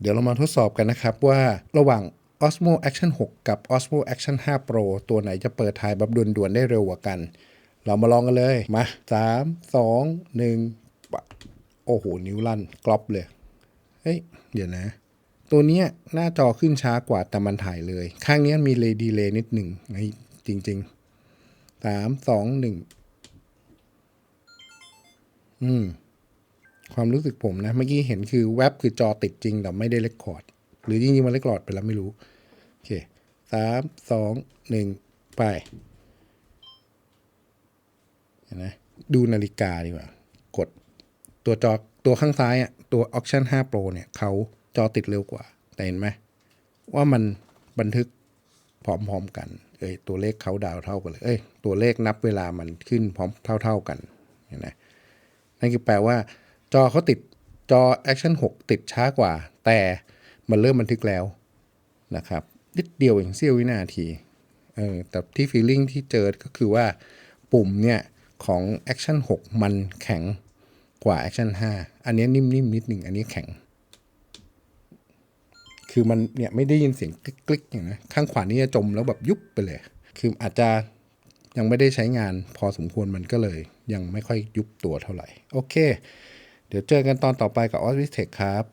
เดี๋ยวเรามาทดสอบกันนะครับว่าระหว่าง Osmo Action 6 กับ Osmo Action 5 Pro ตัวไหนจะเปิดถ่ายแบบด่วนๆได้เร็วกว่ากัน เรามาลองกันเลย มา 3 2 1 โอ้โห นิ้วลั่นกรอบเลย เฮ้ย เดี๋ยวนะ ตัวนี้หน้าจอขึ้นช้ากว่าแต่มันถ่ายเลย ข้างนี้มีเลดีเลยนิดหนึ่งไอ้จริงๆสามสองหนึ่งอืม ความรู้สึกผมนะ เมื่อกี้เห็นคือแว็บคือจอติดจริงแต่ไม่ได้เลคคอร์ด หรือจริงๆมันเลคคอร์ดไปแล้วไม่รู้ โอเคสามสองหนึ่งไปเห็นไหมดูนาฬิกาดีกว่า กดตัวจอตัวข้างซ้ายอะตัว Auction 5 Pro เนี่ยเขาจอติดเร็วกว่า แต่เห็นไหมว่ามันบันทึกพร้อมๆกัน เอ้ยตัวเลขเขาดาวเท่ากันเลย เอ้ยตัวเลขนับเวลามันขึ้นพร้อมเท่า ๆกันเห็นไหมนั่นคือแปลว่า จอเขาติดจอ Action 6 ติดช้ากว่า แต่มันเริ่มบันทึกแล้วนะครับ นิดเดียวเองเสี้ยววินาทีเออแต่ที่ feeling ที่เจอก็คือว่าปุ่มเนี่ย ของ Action 6 มันแข็งกว่า Action 5 อันนี้นิ่มๆนิดหนึ่งอันนี้แข็ง คือมันเนี่ยไม่ได้ยินเสียงกลิกๆอย่างนะข้างขวานี่จะจมแล้วแบบยุบไปเลย คืออาจจะยังไม่ได้ใช้งานพอสมควรมันก็เลย ยังไม่ค่อยยุบตัวเท่าไหร่ โอเค เดี๋ยวเจอกันตอนต่อไปกับออสวิสเทคครับ